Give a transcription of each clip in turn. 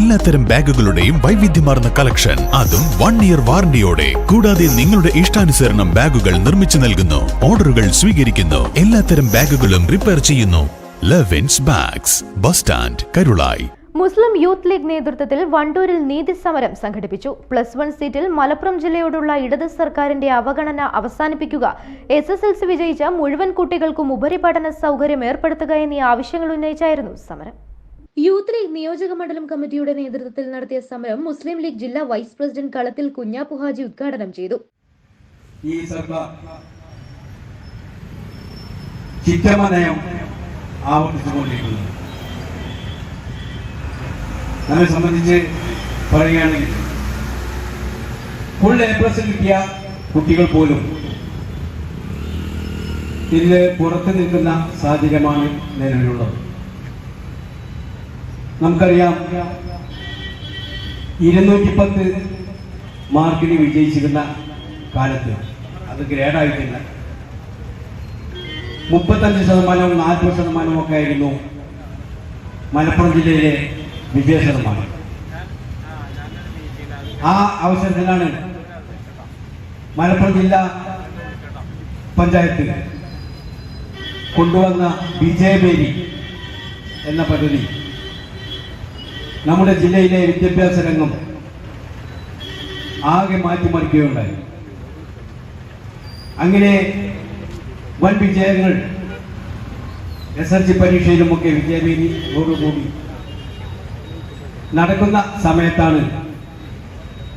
എല്ലാത്തരം ബാഗുകളുടെയും വൈവിധ്യമാർന്ന കളക്ഷൻ. അതും വൺ ഇയർ വാറണ്ടിയോടെ കൂടാതെ നിങ്ങളുടെ ഇഷ്ടാനുസരണം ബാഗുകൾ നിർമ്മിച്ചു നൽകുന്നു. ഓർഡറുകൾ സ്വീകരിക്കുന്നു. എല്ലാത്തരം ബാഗുകളും റിപ്പയർ ചെയ്യുന്നു. Levins bags bus stand Karulai Muslim youth League നേതൃത്വത്തിൽ വണ്ടൂരിൽ നീതി സമരം സംഘടിപ്പിച്ചു. പ്ലസ് വൺ സീറ്റിൽ മലപ്പുറം ജില്ലയോടുള്ള ഇടത് സർക്കാരിന്റെ അവഗണന അവസാനിപ്പിക്കുക. എസ് എസ് എൽ സി വിജയിച്ച മുഴുവൻ കുട്ടികൾക്കും ഉപരിപഠന സൗകര്യം ഏർപ്പെടുത്തുക എന്നീ ആവശ്യങ്ങൾ ഉന്നയിച്ചായിരുന്നു സമരം. യൂത്ത് ലീഗ് നിയോജക മണ്ഡലം കമ്മിറ്റിയുടെ നേതൃത്വത്തിൽ നടത്തിയ സമരം മുസ്ലിം ലീഗ് ജില്ലാ വൈസ് പ്രസിഡന്റ് കളത്തിൽ കുഞ്ഞാപ്പു ഹാജി ഉദ്ഘാടനം ചെയ്തു. ഈ സർക്കാർ സംബന്ധിച്ച് കുട്ടികൾ പോലും ഇതിൽ പുറത്ത് നിൽക്കുന്ന സാഹചര്യമാണ് നിലവിലുള്ളത്. നമുക്കറിയാം ഇരുന്നൂറ്റി പത്ത് മാർക്കിന് വിജയിച്ചിരുന്ന കാലത്ത് അത് ഗ്രേഡായിട്ടില്ല മുപ്പത്തഞ്ച് ശതമാനവും നാൽപ്പത് ശതമാനവും ഒക്കെ ആയിരുന്നു മലപ്പുറം ജില്ലയിലെ വിജയ ശതമാനം. ആ അവസരത്തിലാണ് മലപ്പുറം ജില്ലാ പഞ്ചായത്ത് കൊണ്ടുവന്ന വിജയബേരി എന്ന പദ്ധതി. നമ്മുടെ ജില്ലയിലെ വിദ്യാഭ്യാസ രംഗം ആകെ മാറ്റിമറിക്കുകയുണ്ടായി. അങ്ങനെ വൻ വിജയങ്ങൾ എസ് എൽ സി പരീക്ഷയിലുമൊക്കെ വിജയവേദിയോടുകൂടി നടക്കുന്ന സമയത്താണ്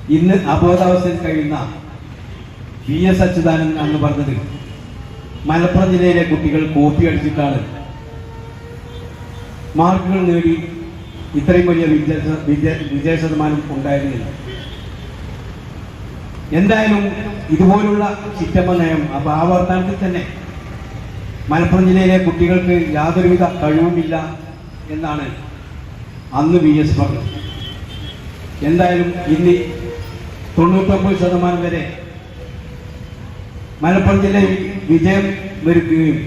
ഇന്ന് അബോധാവസ്ഥയിൽ കഴിയുന്ന വി എസ് അച്യുതാനന്ദൻ എന്ന് പറഞ്ഞത് മലപ്പുറം ജില്ലയിലെ കുട്ടികൾ കോപ്പി അടിച്ചിട്ടാണ് മാർക്കുകൾ നേടി ഇത്രയും വലിയ വിജയ വിജയ ശതമാനം ഉണ്ടായിരുന്നില്ല. എന്തായാലും ഇതുപോലുള്ള ചിറ്റമ്മ നയം ആ വർത്തമാനത്തിൽ തന്നെ മലപ്പുറം ജില്ലയിലെ കുട്ടികൾക്ക് യാതൊരുവിധ കഴിവുമില്ല എന്നാണ് അന്ന് വി എസ് പറഞ്ഞത്. എന്തായാലും ഇന്ന് തൊണ്ണൂറ്റൊമ്പത് ശതമാനം വരെ മലപ്പുറം ജില്ലയിൽ വിജയം വരുത്തുകയും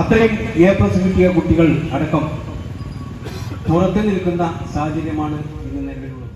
അത്രയും എ പ്ലസ് കിട്ടിയ കുട്ടികൾ അടക്കം പുറത്തു നിൽക്കുന്ന സാഹചര്യമാണ് ഇന്ന് നിലവിലുള്ളത്.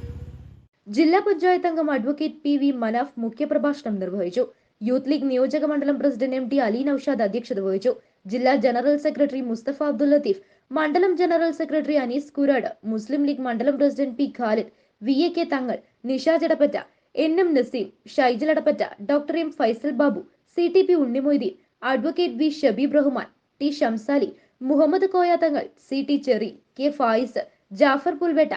ജില്ലാ പഞ്ചായത്ത് അംഗം അഡ്വക്കേറ്റ് പി വി മനാഫ് മുഖ്യപ്രഭാഷണം നിർവഹിച്ചു. യൂത്ത് ലീഗ് നിയോജക മണ്ഡലം president M T Ali Noushad അധ്യക്ഷത വഹിച്ചു. ജില്ലാ ജനറൽ സെക്രട്ടറി മുസ്തഫ അബ്ദുൽ ലത്തീഫ് മണ്ഡലം general secretary Anees Kurad Muslim League മണ്ഡലം president P Khalid V A K Thangal Nisha Jadappatta N M Naseem Shaijal Adappatta doctor M Faisal Babu C T P Unnimoideen advocate V Shabeeb Rahman T Shamsali Muhammad Koya Thangal C T Cheri K Fayis Jafar Pulvetta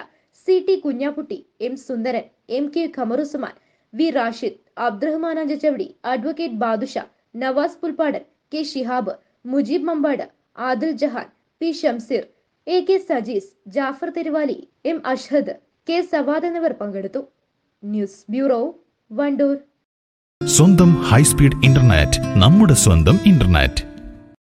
C T Kunjapputty M Sundaran M K Khamaruzzaman V Rashid Abdurahman Anchachavadi advocate Badusha Nawas Pulpadan K Shihab Mujeeb Mampad Adil Jahan P Shamseer A K Sajees Jafar Theruvali M Ashhad K Sawad എന്നിവർ പങ്കെടുത്തു. News bureau Wandoor. സ്വന്തം high speed internet നമ്മുടെ സ്വന്തം internet.